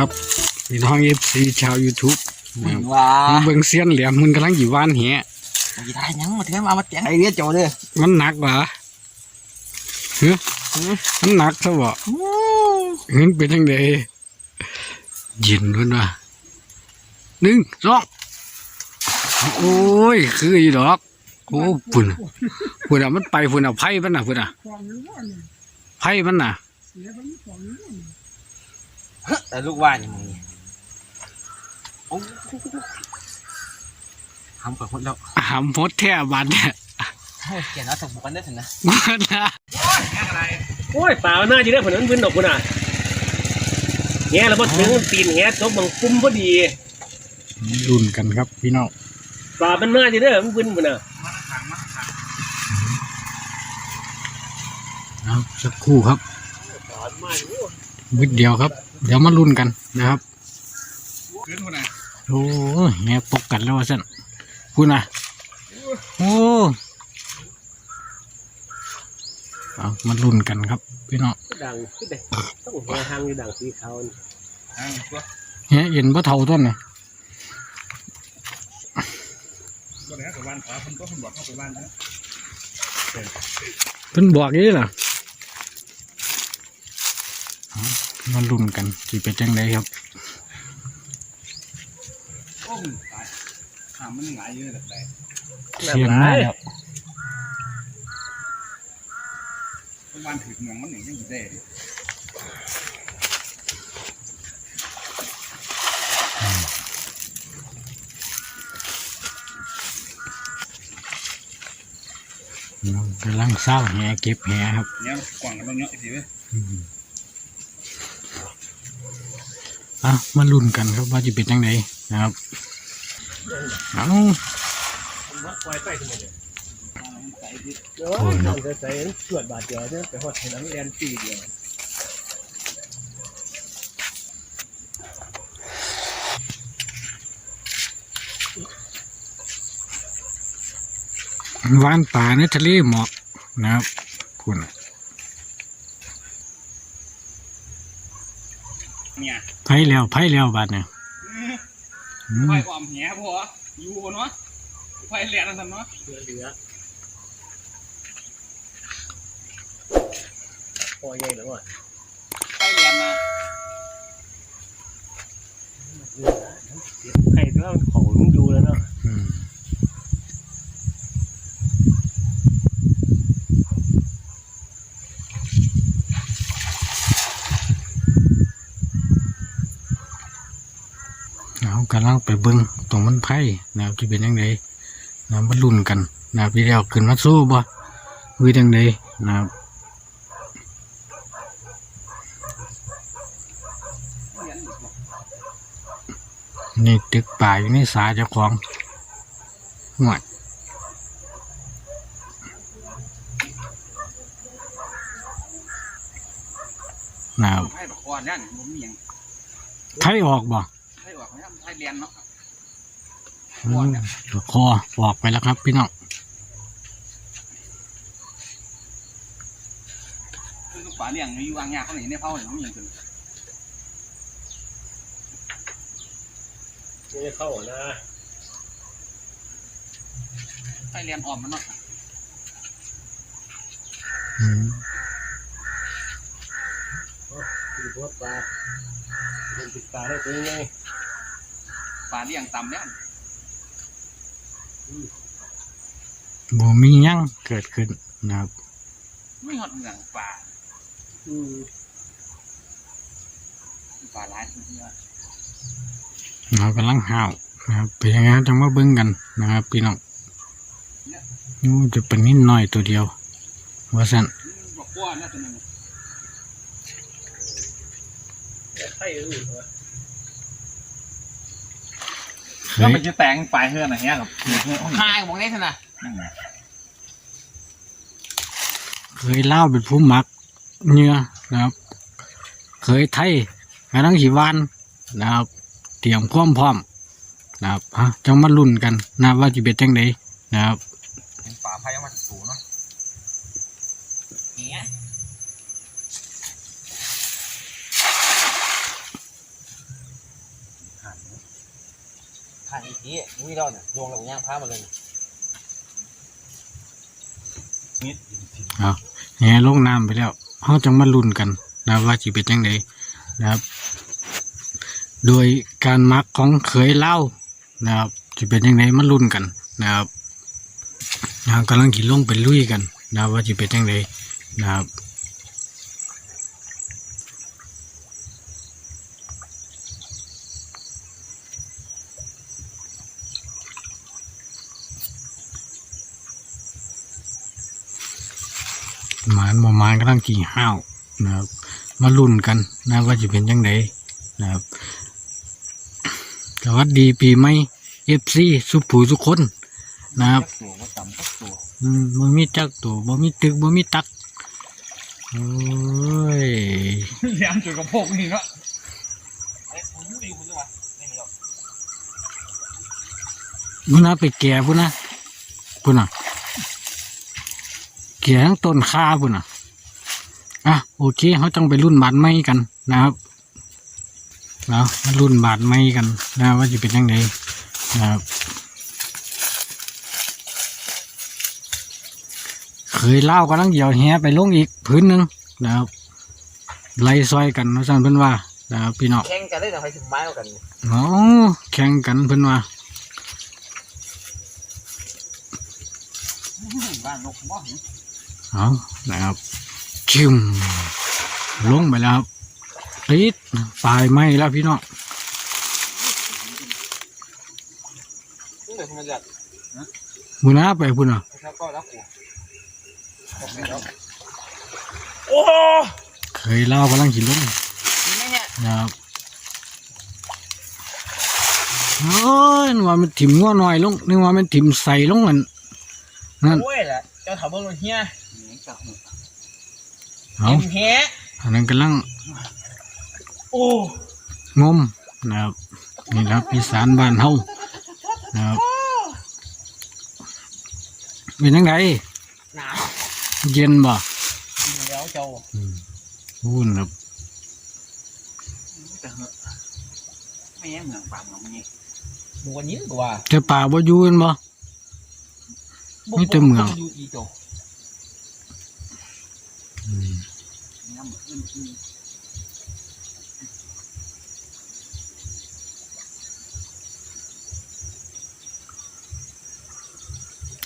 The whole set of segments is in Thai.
ครับพี่น้องเอฟซีชาวยูทูบว้าเบิ่งเสียนเหลี่ยมมันกำลังอยู่ว่านเหี้ยกีตาร์ยังมาเทียมเอามาเตียงไอเรียโจเลยมันหนักเหรอเฮ้ยมันหนักซะบ่เงินเป็นยังไงเย็นเพิ่นว่าหนึ่งสองโอ้ย คืออีดอกโอ้ปุ่นน่ะปุ่นอะมันไปปุ่นอะไพ่มันน่ะปุ่นอะไพ่มันน่ะ แต่ลูกว่าอย่างนี้โอ้ทำกับคนแล้วหามพดแท้บัดเนี่ยเขียนเอาถูกบุกันได้ถึงนะมันน่ะโอ้ยป่าหน้าจีได้ผลนั้นพื้นดอกคุณอะแง่แล้วพอถึงตีนแง่จบบังปุ่มพอดีรุ่นกันครับพี่น้องป่ามันหน้าจีได้มันพื้นคุณอะเอาสักครู่ครับวิดเดียวครับ เดี๋ยวมาลุ้นกันนะครับโอ้ยแง่ปกกันแล้วว่าสั่นพูดนะโอ้เอามาลุ้นกันครับ พี่น้องดังขึ้นเลยต้องหัวทางอยู่ดังสีขาวนี่แง่เย็นพระเท่าต้นเนี่ยก็แล้วกับบ้านขวาคนก็คนบอกเข้าไปบ้านนะเพิ่นบอกนี่ล่ะเอา มาลุ้นกันสิเป็นจังไดครับโอ้มตายถามมันหลายเยอะแบบไหนเสียงมาแล้วบ้านถือเมืองมันหนียังอยู่ได้น้องกำลังเศร้าแหเก็บแหครับเนี่ยกว่างกันตรงเนี้ยอีกทีเว้ย อะมาลุ้นกันครับว่าจะเป็นยังไงนะครับเอาผมว่าปล่อยไปทั้งหมดเลยใส่ดิโอ้ยใส่ใส่สวดบาทเดียวเนี่ยไปหอดเห็นน้ำแอนตีเดียววานป่าในทะเลหมอกนะครับคุณ เนี่ย ไผ่แล้วไผ่แล้วบาดเนี่ยอืมไฟความแหพออยู่เนาะไฟแหลกนั่นสันเนาะเหลือเหลือพอใหญ่แล้วว่ะไฟแหลกมาใครก็ของมึงดูแล้วเนาะ อืมเอา กำลังไปเบิ้งตรงมันไผ่นะครับที่เป็นยังไงนะมาลุ้นกันนะครับพี่แล้วขึ้นมาสู้บ่วิยังไงนะครับนี่ตึกป่าอยู่ในสาเจ้าของห่วยนะครับไฟแบบคอเนี่ยผมมีอย่างไทยออกบ่ ไฟออกไหมไฟเรียนเนาะอืมตัวคอออกไปแล้วครับ พี่น้องคือฝาเลี้ยงอยู่วางยาเขาหนีในเผาเนี่ยมันยังถึงไม่ได้เข้านะไฟเรียนอ่อมมันเนาะอืมคือพวกปลาเป็นติดตาได้ตัวยังไง ฝาเลี้ยงต่ำเนี่ยบ่มีหยังเกิดขึ้นนะครับ ไม่หอดเหมืองป่าอืมป่าร้ายเยอะเรากำลังห้าวนะครับเป็นยังไงจังมาเบิ้งกันนะครับพี่น้องนู่นจะเป็นนิดหน่อยตัวเดียวว่าสั่นบอกว่าน่าจะนึงไข่อื่นวะ เค ก็ยเป็นจะแตงปลายเฮือนอะไรเงี้ยกับหายบอกได้ขนาดเคยเล่าเป็นผู้มักเนื้อนะครับ เคยไทยกำลังสีวานนะครับ เตรียมพร้อมพร้อมนะครับฮะจังมาลุ้นกันนะว่าจะเป็นจังไดนะครับเป็นป่าไผ่เอามาสูงเนาะ ผ่านอีกทีนี่เราเนี่ยลงแล้วย่างพามาเลยแหลงน้ำไปแล้วเขาจังมาลุ้นกันนะว่าจะเป็นยังไงนะครับ โดยการมักของเขยเล่านะครับจะเป็นยังไงมาลุ้นกันนะครับนะกำลังขี่ลงไปลุยกันนะว่าจะเป็นยังไงนะครับ หมานบ่หมานกำลังกี่ห้าวนะครับ มาลุ้นกันนะว่าจะเป็นยังไงนะครับสวัสดีปีใหม่เอฟซีสุผูทุกคน นะครับตัวว่าต่ำก็ตัวอืมบ่มีจักตัวบ่มีตึกบ่มีตักโอ้ยแหลมจุดกระโปงนี่เนาะเอ้ยคุณอยู่คุณจังหวะไม่มีหรอกพุ่นนะไปแก่พุ่นนะพุ่นน่ะ แก่ทั้งต้นขาพุ่นน่ะอะโอเคเขาจังไปรุ่นบาดไม้กันนะครับแล้วมารุ่นบาดไม้กันนะว่าจะเป็นยังไงนะครับเคยเล่ากำลังเหยียวแหไปลงอีกพื้นหนึ่งนะครับไล่ซอยกันนะท่านเพิ่นว่านะครับพี่น้องแข่งกันได้แต่ใครถึงไม้เอากันอ๋อแข่งกันเพิ่นว่าบ้านนกบ่เห็น เอานะครับชิมลงไปแล้วครับติดปลายไม้แล้วพี่น้องนี่เลยธรรมชาติบุญนะไปพุ่นอะแล้วก็รักกูโอ้เคยเล่ากำลังกินลงนี่ไหมเนี่ยนะครับโอ้ยนึกว่ามันถิ่มงัวหน่อยลงนึกว่ามันถิ่มใส่ลงกันนั่นโอ้ยแหละเจ้าถามเบิ้งเฮีย เอาเอ็มเฮียอันนั้นกำลังโอ้งมนะครับนี่นะครับอีสานบ้านเฮานะครับเป็นยังไงหนาเย็นบ่กินแล้วเจ้าพูนครับไม่แย่เหมืองปากเหมืองนี่ดูวันนี้ตัวแต่ป่าบ่อยู่แม่นบ่นี่แต่เมืองอยู่อีโจ น้ำขึ้นขึ้น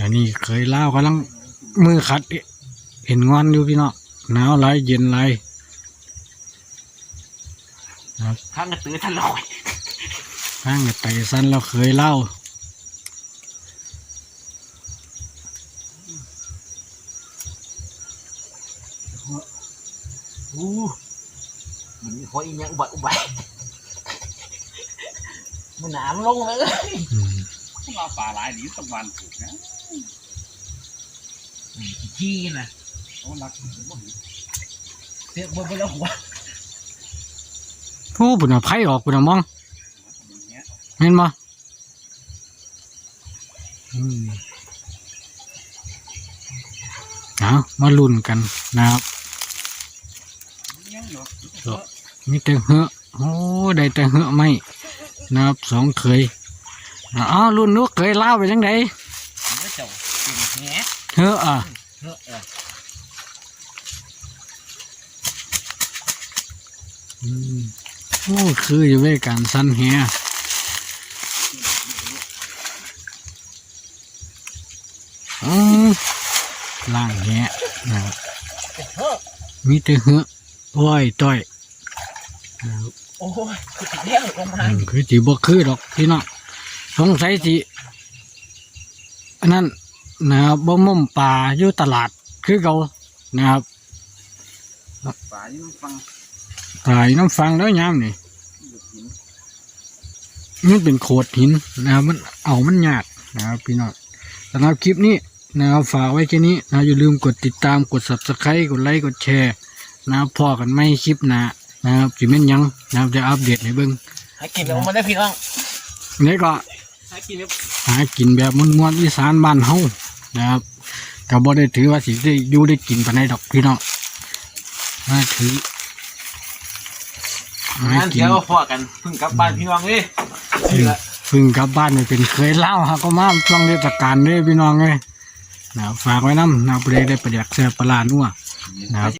อันนี้เคยเล่ากำลังมือขัด เห็นงอนอยู่พี่น้องหนาวไรเย็นไรข้างกระตือท่านลอยข้างกับไตสั้นเราเคยเล่า อู้มันหอยอีเนี้ยอุบัติอุบัติมันหนามลงเลยอืมเราป่าหลายดีสักวันถูกนะขี้นะโอ้รักบ่เห็นเสียบนบนแล้วหัวโอ้ปุ่นเอาไผ่ออกปุ่นเอามองอย่างเงี้ยเห็นบ่อืมเอามาลุ้นกันนะครับ เงี้ยเนาะมีแต่เหอะโอ้ได้แต่เหอะไม่นะครับสองเคยอ้าวรุ่นนู้นเคยเล่าไปจังไดเนื้อเจ้ากินแง่เหอะอะเนื้อเอออืมโอ้คืออยู่เว้ยการสั้นแฮอืมล่างแฮนะครับเฮ้อมีแต่เหอะ อ้อยต้อยนะครับโอ้ยคือติดแล้วลงมาอืมคือจีบ่คือดอกพี่น้องสงสัยจีอันนั้นนะครับบ่ม่อมป่าอยู่ตลาดคือเขานะครับป่าอยู่ฟังตายน้ำฟังแล้วยามนี่หินมันเป็นโขดหินนะครับมันเอามันยากนะครับพี่น้องสำหรับคลิปนี้นะครับฝากไว้แค่นี้นะอย่าลืมกดติดตามกด subscribe กดไลค์กดแชร์ นะครับพอกันไม่คลิปหนะนะครับจิเม่นหยังนะครับจะอัปเดตให้เบิ่งให้กินแล้วมันได้พี่น้องนี่ก็ให้กินแล้วหากินแบบมวนๆอีสานบ้านเฮานะครับก็บ่ได้ถือว่าสิได้อยู่ได้กินปานใดดอกพี่น้องมาถือไม่งั้นกิน เดี๋ยวพอกันเพิ่งกลับบ้านพี่น้องเอ้ยนี่ละเพึ่งกลับบ้านไปเป็นเคยเล่าฮะก็มาช่วงเทศกาลเด้อพี่น้องเอ้ยนะฝากไว้น้ำนะประเดี๋ยวได้ประหยัดแซ่บปลาร้านัวนะครับ